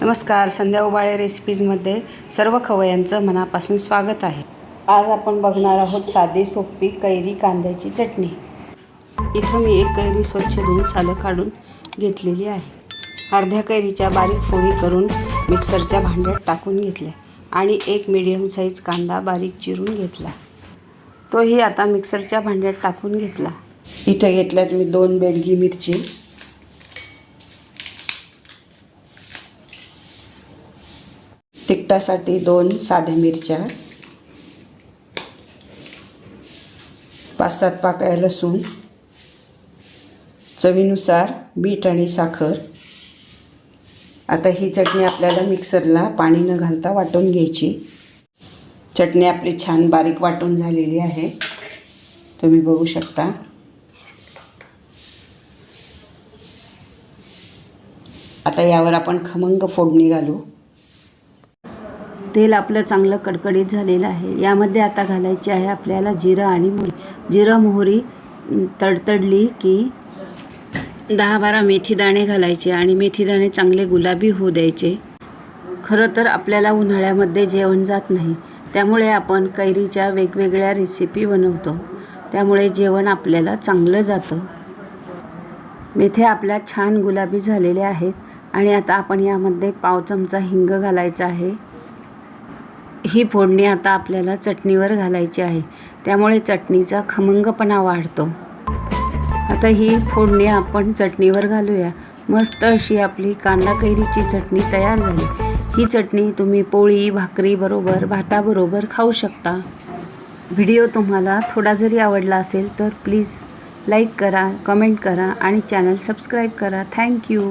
नमस्कार संध्या उबाळे रेसिपीजमध्ये सर्व खवयांचं मनापासून स्वागत आहे. आज आपण बघणार आहोत साधी सोपी कैरी कांद्याची चटणी. इथं मी एक कैरी स्वच्छ धुवून सालं काढून घेतलेली आहे. अर्ध्या कैरीच्या बारीक फोडी करून मिक्सरच्या भांड्यात टाकून घेतल्या आणि एक मिडियम साईज कांदा बारीक चिरून घेतला. तोही आता मिक्सरच्या भांड्यात टाकून घेतला. इथं घेतल्यात मी दोन बेडगी मिरची. तिखटासाठी दोन साध्या मिरच्या पाच सात पाकळ्या लसूण चवीनुसार बीट आणि साखर. आता ही चटणी आपल्याला मिक्सरला पाणी न घालता वाटून घ्यायची. चटणी आपली छान बारीक वाटून झालेली आहे. तुम्ही बघू शकता. आता यावर आपण खमंग फोडणी घालू. तेल आपलं चांगलं कडकडीत झालेलं आहे. यामध्ये आता घालायची आहे आपल्याला जिरं आणि मोहरी. जिरं मोहरी तडतडली की दहा बारा मेथीदाणे घालायचे आणि मेथीदाणे चांगले गुलाबी होऊ द्यायचे. खरं तर आपल्याला उन्हाळ्यामध्ये जेवण जात नाही. त्यामुळे आपण कैरीच्या वेगवेगळ्या रेसिपी बनवतो. त्यामुळे जेवण आपल्याला चांगलं जातं. मेथे आपल्या छान गुलाबी झालेल्या आहेत आणि आता आपण यामध्ये पाव चमचा हिंग घालायचा आहे. ही फोडणी आता आपल्याला चटणीवर घालायची आहे. त्यामुळे चटणीचा खमंगपणा वाढतो. आता ही फोडणी आपण चटणीवर घालूया. मस्त अशी आपली कांदा कैरीची चटणी तयार झाली. ही चटणी तुम्ही पोळी भाकरी बरोबर भाताबरोबर खाऊ शकता. व्हिडिओ तुम्हाला थोडा जरी आवडला असेल तर प्लीज लाईक करा कमेंट करा आणि चॅनल सबस्क्राईब करा. थँक्यू